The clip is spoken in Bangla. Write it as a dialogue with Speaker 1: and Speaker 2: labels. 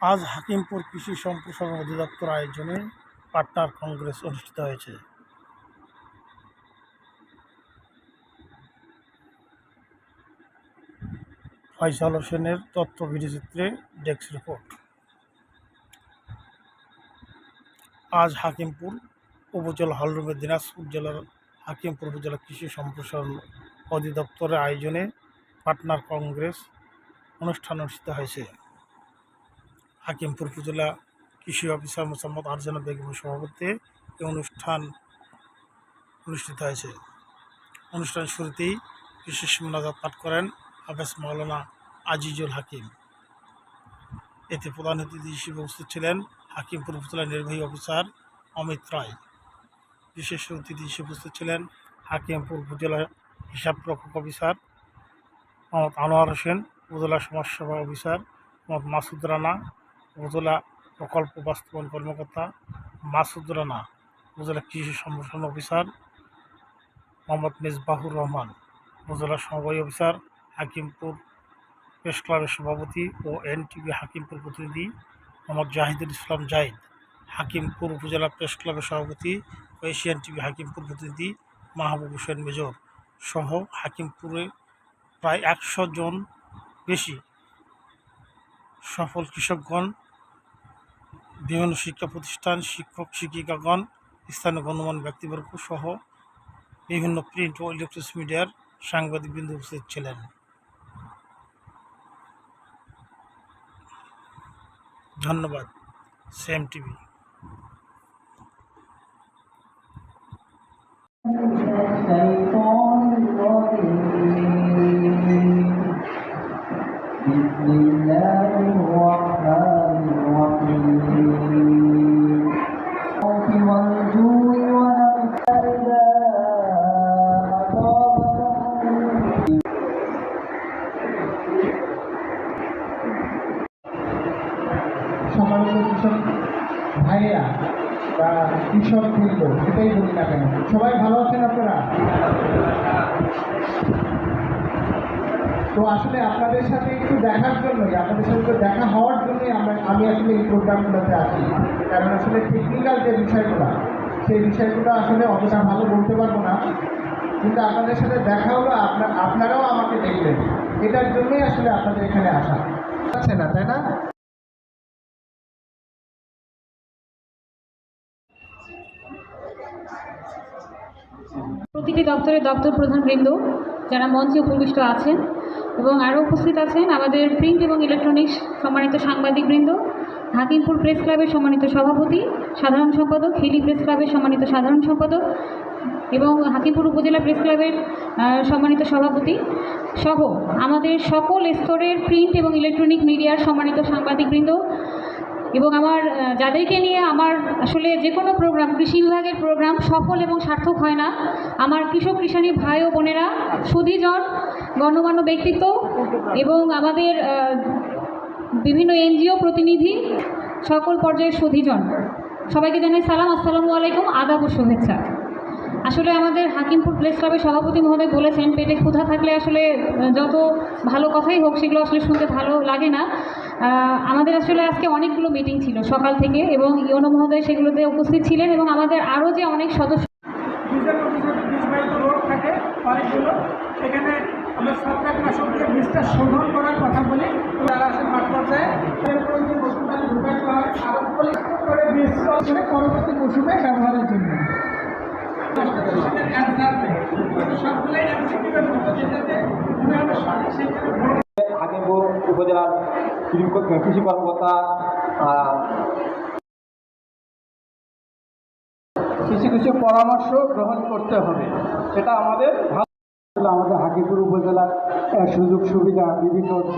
Speaker 1: আজ হাকিমপুর কৃষি সম্প্রসারণ অধিদপ্তর আয়োজনে পাটনার কংগ্রেস অনুষ্ঠিত হয়েছে। ফয়সাল হোসেনের তথ্য ভিডিওচিত্রে ডেস্ক রিপোর্ট। আজ হাকিমপুর উপজেলা হলরুমে দিনাজপুর জেলার হাকিমপুর উপজেলা কৃষি সম্প্রসারণ অধিদপ্তরের আয়োজনে পাটনার কংগ্রেস অনুষ্ঠান অনুষ্ঠিত হয়েছে। হাকিমপুর উপজেলা কৃষি অফিসার মোসাম্মদ আরজানা বেগমের সভাপতিত্বে এই অনুষ্ঠান অনুষ্ঠিত হয়েছে। অনুষ্ঠানের শুরুতেই কৃষি মোনাজাত পাঠ করেন হাফেজ মাওলানা আজিজুল হাকিম। এতে প্রধান অতিথি হিসেবে উপস্থিত ছিলেন হাকিমপুর উপজেলা নির্বাহী অফিসার অমিত রায়। বিশেষ অতিথি হিসেবে উপস্থিত ছিলেন হাকিমপুর উপজেলা হিসাব রক্ষক অফিসার মোহাম্মদ আনোয়ার হোসেন, উপজেলা সমাজসেবা অফিসার মোহাম্মদ মাসুদ রানা উপজেলা প্রকল্প বাস্তবায়ন কর্মকর্তা মাসুদ রানা উপজেলা কৃষি সম্প্রসারণ অফিসার মোহাম্মদ মেজবাহুর রহমান উপজেলা সমবায় অফিসার হাকিমপুর প্রেস ক্লাবের সভাপতি ও এনটিভি হাকিমপুর প্রতিনিধি মোহাম্মদ জাহিদুল ইসলাম জাহিদ, হাকিমপুর উপজেলা প্রেস ক্লাবের সভাপতি ও এশিয়ান টিভি হাকিমপুর প্রতিনিধি মাহবুব হোসেন মেজর সহ হাকিমপুরে প্রায় একশো জন বেশি সফল কৃষকগণ বিভিন্ন শিক্ষা প্রতিষ্ঠান, শিক্ষক, শিক্ষিকাগণ, স্থানীয় গণমান ব্যক্তিবর্গ সহ বিভিন্ন প্রিন্ট ও ইলেকট্রনিক্স মিডিয়ার সাংবাদিকবৃন্দ উপস্থিত ছিলেন ধন্যবাদ সেম টিভি
Speaker 2: Thank you. ভাইয়েরা বা কৃষক বৃন্দ সেটাই বলি না কেন? সবাই ভালো আছেন আপনারা? তো আসলে আপনাদের সাথে একটু দেখার জন্যই, আপনাদের সাথে দেখা হওয়ার জন্যই আমরা, আমি আসলে এই প্রোগ্রামগুলোতে আসি কারণ আসলে টেকনিক্যাল যে বিষয়গুলো, সেই বিষয়গুলো আসলে অতটা ভালো বলতে পারব না। কিন্তু আপনাদের সাথে দেখা হলো, আপনার, আপনারাও আমাকে দেখবেন এটার জন্যই আসলে আপনাদের এখানে আসা। আছে না, তাই না?
Speaker 3: প্রতিটি দপ্তরের দপ্তর প্রধানবৃন্দ যারা মঞ্চে উপবিষ্ট আছেন এবং আরও উপস্থিত আছেন আমাদের প্রিন্ট এবং ইলেকট্রনিক্স সম্মানিত সাংবাদিকবৃন্দ, হাকিমপুর প্রেস ক্লাবের সম্মানিত সভাপতি, সাধারণ সম্পাদক, হিলি প্রেস ক্লাবের সম্মানিত সাধারণ সম্পাদক এবং হাকিমপুর উপজেলা প্রেস ক্লাবের সম্মানিত সভাপতি সহ আমাদের সকল স্তরের প্রিন্ট এবং ইলেকট্রনিক মিডিয়ার সম্মানিত সাংবাদিকবৃন্দ এবং আমার যাদেরকে নিয়ে আমার আসলে যে কোনো প্রোগ্রাম, কৃষি বিভাগের প্রোগ্রাম সফল এবং সার্থক হয় না। আমার কৃষক কৃষাণী ভাই ও বোনেরা, সুধীজন, গণ্যমান্য ব্যক্তিত্ব এবং আমাদের বিভিন্ন এনজিও প্রতিনিধি, সকল পর্যায়ের সুধীজন। সবাইকে জানাই সালাম, আসসালামু আলাইকুম, আদাব ও শুভেচ্ছা। আসলে আমাদের হাকিমপুর প্রেস ক্লাবের সভাপতি মহোদয় বলেছেন, পেটে ক্ষুধা থাকলে আসলে যত ভালো কথাই হোক, সেগুলো আসলে শুনতে ভালো লাগে না। আমাদের আসলে আজকে অনেকগুলো মিটিং ছিল সকাল থেকে এবং ইয়নো মহোদয় সেগুলোতে উপস্থিত ছিলেন এবং আমাদের আরও যে অনেক সদস্য
Speaker 4: করার কথা পরবর্তী ব্যবহারের জন্য।
Speaker 5: উপজেলার কৃষি- কর্মকর্তা
Speaker 2: কিছু কিছু পরামর্শ গ্রহণ করতে হবে। সেটা আমাদের
Speaker 5: আমাদের হাকিপুর উপজেলার সুযোগ সুবিধা বিভিন্ন